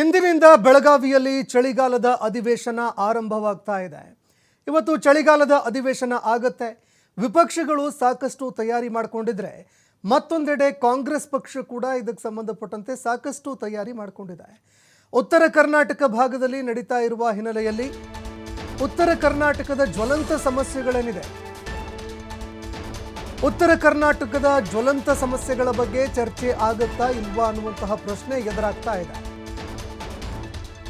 ಇಂದಿನಿಂದ ಬೆಳಗಾವಿಯಲ್ಲಿ ಚಳಿಗಾಲದ ಅಧಿವೇಶನ ಆರಂಭವಾಗ್ತಾ ಇದೆ. ಇವತ್ತು ಚಳಿಗಾಲದ ಅಧಿವೇಶನ ಆಗತ್ತೆ. ವಿಪಕ್ಷಗಳು ಸಾಕಷ್ಟು ತಯಾರಿ ಮಾಡಿಕೊಂಡಿದ್ರೆ ಮತ್ತೊಂದೆಡೆ ಕಾಂಗ್ರೆಸ್ ಪಕ್ಷ ಕೂಡ ಇದಕ್ಕೆ ಸಂಬಂಧಪಟ್ಟಂತೆ ಸಾಕಷ್ಟು ತಯಾರಿ ಮಾಡಿಕೊಂಡಿದೆ. ಉತ್ತರ ಕರ್ನಾಟಕ ಭಾಗದಲ್ಲಿ ನಡೀತಾ ಇರುವ ಹಿನ್ನೆಲೆಯಲ್ಲಿ ಉತ್ತರ ಕರ್ನಾಟಕದ ಜ್ವಲಂತ ಸಮಸ್ಯೆಗಳೇನಿದೆ? ಉತ್ತರ ಕರ್ನಾಟಕದ ಜ್ವಲಂತ ಸಮಸ್ಯೆಗಳ ಬಗ್ಗೆ ಚರ್ಚೆ ಆಗುತ್ತಾ ಇಲ್ವಾ ಅನ್ನುವಂತಹ ಪ್ರಶ್ನೆ ಎದುರಾಗ್ತಾ ಇದೆ.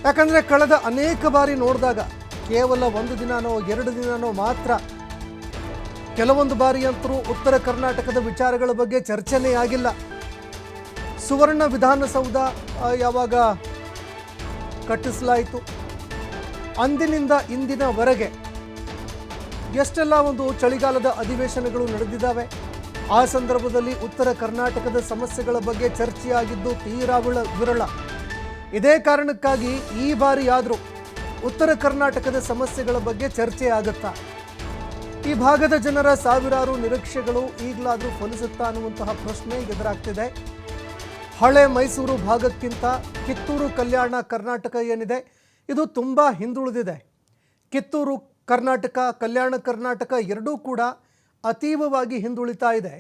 ಯಾಕಂದ್ರೆ ಕಳೆದ ಅನೇಕ ಬಾರಿ ನೋಡಿದಾಗ ಕೇವಲ ಒಂದು ದಿನನೋ, ಎರಡು ದಿನನೋ ಮಾತ್ರ ಕೆಲವೊಂದು ಬಾರಿ ಅಂತರೂ ಉತ್ತರ ಕರ್ನಾಟಕದ ವಿಚಾರಗಳ ಬಗ್ಗೆ ಚರ್ಚೆನೇ ಆಗಿಲ್ಲ. ಸುವರ್ಣ ವಿಧಾನಸೌಧ ಯಾವಾಗ ಕಟ್ಟಿಸಲಾಯಿತು? ಅಂದಿನಿಂದ ಇಂದಿನವರೆಗೆ ಎಷ್ಟೆಲ್ಲ ಒಂದು ಚಳಿಗಾಲದ ಅಧಿವೇಶನಗಳು ನಡೆದಿದ್ದಾವೆ? ಆ ಸಂದರ್ಭದಲ್ಲಿ ಉತ್ತರ ಕರ್ನಾಟಕದ ಸಮಸ್ಯೆಗಳ ಬಗ್ಗೆ ಚರ್ಚೆಯಾಗಿದ್ದು ತೀರಾವಿಳ ವಿರಳ. ಇದೇ ಕಾರಣಕ್ಕಾಗಿ ಈ ಬಾರಿ ಆದರೂ ಉತ್ತರ ಕರ್ನಾಟಕದ ಸಮಸ್ಯೆಗಳ ಬಗ್ಗೆ ಚರ್ಚೆ ಆಗುತ್ತಾ? ಈ ಭಾಗದ ಜನರ ಸಾವಿರಾರು ನಿರೀಕ್ಷೆಗಳು ಈಗಲಾದರೂ ಫಲಿಸುತ್ತಾ ಅನ್ನುವಂತಹ ಪ್ರಶ್ನೆ ಎದುರಾಗ್ತಿದೆ. ಹಳೆ ಮೈಸೂರು ಭಾಗಕ್ಕಿಂತ ಕಿತ್ತೂರು ಕಲ್ಯಾಣ ಕರ್ನಾಟಕ ಏನಿದೆ, ಇದು ತುಂಬ ಹಿಂದುಳಿದಿದೆ. ಕಿತ್ತೂರು ಕರ್ನಾಟಕ, ಕಲ್ಯಾಣ ಕರ್ನಾಟಕ ಎರಡೂ ಕೂಡ ಅತೀವವಾಗಿ ಹಿಂದುಳಿತಾ ಇದೆ.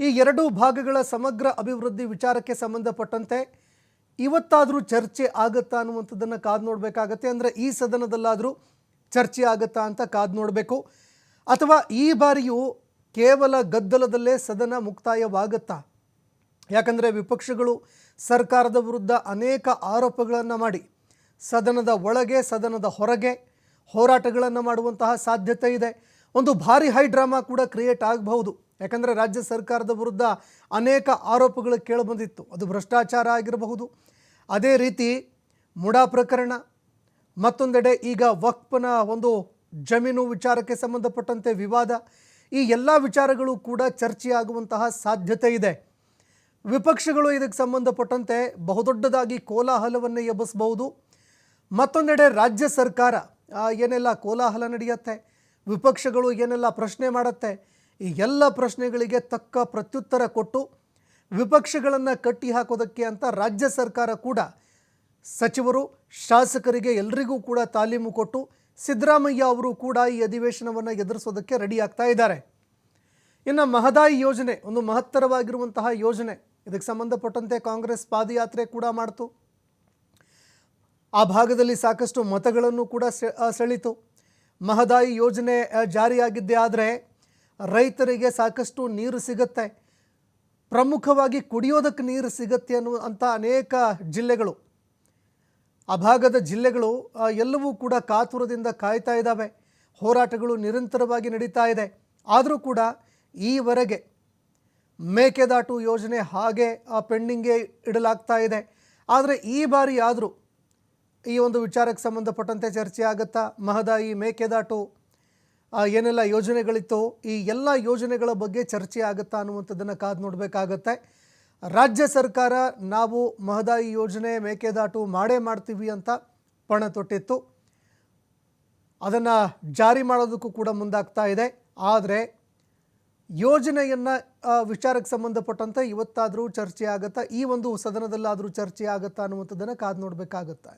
ಈ ಎರಡೂ ಭಾಗಗಳ ಸಮಗ್ರ ಅಭಿವೃದ್ಧಿ ವಿಚಾರಕ್ಕೆ ಸಂಬಂಧಪಟ್ಟಂತೆ ಇವತ್ತಾದರೂ ಚರ್ಚೆ ಆಗುತ್ತಾ ಅನ್ನುವಂಥದ್ದನ್ನು ಕಾದು ನೋಡಬೇಕಾಗತ್ತೆ. ಅಂದರೆ ಈ ಸದನದಲ್ಲಾದರೂ ಚರ್ಚೆ ಆಗುತ್ತಾ ಅಂತ ಕಾದು ನೋಡಬೇಕು. ಅಥವಾ ಈ ಬಾರಿಯೂ ಕೇವಲ ಗದ್ದಲದಲ್ಲೇ ಸದನ ಮುಕ್ತಾಯವಾಗುತ್ತಾ? ಯಾಕಂದರೆ ವಿಪಕ್ಷಗಳು ಸರ್ಕಾರದ ವಿರುದ್ಧ ಅನೇಕ ಆರೋಪಗಳನ್ನು ಮಾಡಿ, ಸದನದ ಒಳಗೆ, ಸದನದ ಹೊರಗೆ ಹೋರಾಟಗಳನ್ನು ಮಾಡುವಂತಹ ಸಾಧ್ಯತೆ ಇದೆ. ಒಂದು ಭಾರಿ ಹೈ ಡ್ರಾಮಾ ಕೂಡ ಕ್ರಿಯೇಟ್ ಆಗಬಹುದು. ಯಾಕಂದರೆ ರಾಜ್ಯ ಸರ್ಕಾರದ ವಿರುದ್ಧ ಅನೇಕ ಆರೋಪಗಳು ಕೇಳಿಬಂದಿತ್ತು. ಅದು ಭ್ರಷ್ಟಾಚಾರ ಆಗಿರಬಹುದು. ಅದೇ ರೀತಿ ಮುಡಾ ಪ್ರಕರಣ, ಮತ್ತೊಂದೆಡೆ ಈಗ ವಕ್ಪನ ಒಂದು ಜಮೀನು ವಿಚಾರಕ್ಕೆ ಸಂಬಂಧಪಟ್ಟಂತೆ ವಿವಾದ. ಈ ಎಲ್ಲ ವಿಚಾರಗಳು ಕೂಡ ಚರ್ಚೆಯಾಗುವಂತಹ ಸಾಧ್ಯತೆ ಇದೆ. ವಿಪಕ್ಷಗಳು ಇದಕ್ಕೆ ಸಂಬಂಧಪಟ್ಟಂತೆ ಬಹುದೊಡ್ಡದಾಗಿ ಕೋಲಾಹಲವನ್ನು ಎಬ್ಬಿಸಬಹುದು. ಮತ್ತೊಂದೆಡೆ ರಾಜ್ಯ ಸರ್ಕಾರ ಏನೆಲ್ಲ ಕೋಲಾಹಲ ನಡೆಯುತ್ತೆ? ವಿಪಕ್ಷಗಳು ಏನೆಲ್ಲ ಪ್ರಶ್ನೆ ಮಾಡುತ್ತೆ, ಈ ಎಲ್ಲ ಪ್ರಶ್ನೆಗಳಿಗೆ ತಕ್ಕ ಪ್ರತ್ಯುತ್ತರ ಕೊಟ್ಟು ವಿಪಕ್ಷಗಳನ್ನು ಕಟ್ಟಿ ಹಾಕೋದಕ್ಕೆ ಅಂತ ರಾಜ್ಯ ಸರ್ಕಾರ ಕೂಡ ಸಚಿವರು, ಶಾಸಕರಿಗೆ ಎಲ್ರಿಗೂ ಕೂಡ ತಾಲೀಮು ಕೊಟ್ಟು ಸಿದ್ದರಾಮಯ್ಯ ಅವರು ಕೂಡ ಈ ಅಧಿವೇಶನವನ್ನು ಎದುರಿಸೋದಕ್ಕೆ ರೆಡಿ ಆಗ್ತಾ ಇದ್ದಾರೆ. ಇನ್ನು ಮಹದಾಯಿ ಯೋಜನೆ, ಒಂದು ಮಹತ್ತರವಾಗಿರುವಂತಹ ಯೋಜನೆ, ಇದಕ್ಕೆ ಸಂಬಂಧಪಟ್ಟಂತೆ ಕಾಂಗ್ರೆಸ್ ಪಾದಯಾತ್ರೆ ಕೂಡ ಮಾಡ್ತು. ಆ ಭಾಗದಲ್ಲಿ ಸಾಕಷ್ಟು ಮತಗಳನ್ನು ಕೂಡ ಸೆಳೀತು. ಮಹದಾಯಿ ಯೋಜನೆ ಜಾರಿಯಾಗಿದ್ದೆ ಆದರೆ ರೈತರಿಗೆ ಸಾಕಷ್ಟು ನೀರು ಸಿಗುತ್ತೆ. ಪ್ರಮುಖವಾಗಿ ಕುಡಿಯೋದಕ್ಕೆ ನೀರು ಸಿಗುತ್ತೆ ಅನ್ನುವ ಅಂಥ ಅನೇಕ ಜಿಲ್ಲೆಗಳು. ಆ ಭಾಗದ ಜಿಲ್ಲೆಗಳು ಎಲ್ಲವೂ ಕೂಡ ಕಾತುರದಿಂದ ಕಾಯ್ತಾ ಇದ್ದಾವೆ. ಹೋರಾಟಗಳು ನಿರಂತರವಾಗಿ ನಡೀತಾ ಇದೆ. ಆದರೂ ಕೂಡ ಈವರೆಗೆ ಮೇಕೆದಾಟು ಯೋಜನೆ ಹಾಗೆ ಪೆಂಡಿಂಗೇ ಇಡಲಾಗ್ತಾ ಇದೆ. ಆದರೆ ಈ ಬಾರಿ ಆದರೂ ಈ ಒಂದು ವಿಚಾರಕ್ಕೆ ಸಂಬಂಧಪಟ್ಟಂತೆ ಚರ್ಚೆ ಆಗುತ್ತಾ ಮಹದಾಯಿ ಮೇಕೆದಾಟು ಏನೆಲ್ಲ ಯೋಜನೆಗಳಿತ್ತು ಈ ಎಲ್ಲ ಯೋಜನೆಗಳ ಬಗ್ಗೆ ಚರ್ಚೆ ಆಗುತ್ತಾ ಅನ್ನುವಂಥದ್ದನ್ನು ಕಾದು ನೋಡಬೇಕಾಗತ್ತೆ. ರಾಜ್ಯ ಸರ್ಕಾರ ನಾವು ಮಹದಾಯಿ ಯೋಜನೆ ಮೇಕೆದಾಟು ಮಾಡೇ ಮಾಡ್ತೀವಿ ಅಂತ ಪಣ ತೊಟ್ಟಿತ್ತು. ಅದನ್ನು ಜಾರಿ ಮಾಡೋದಕ್ಕೂ ಕೂಡ ಮುಂದಾಗ್ತಾ ಇದೆ. ಆದರೆ ಯೋಜನೆಯನ್ನು ವಿಚಾರಕ್ಕೆ ಸಂಬಂಧಪಟ್ಟಂತೆ ಇವತ್ತಾದರೂ ಚರ್ಚೆ ಆಗುತ್ತಾ ಈ ಒಂದು ಸದನದಲ್ಲಾದರೂ ಚರ್ಚೆ ಆಗುತ್ತಾ ಅನ್ನುವಂಥದ್ದನ್ನು ಕಾದು ನೋಡಬೇಕಾಗತ್ತೆ.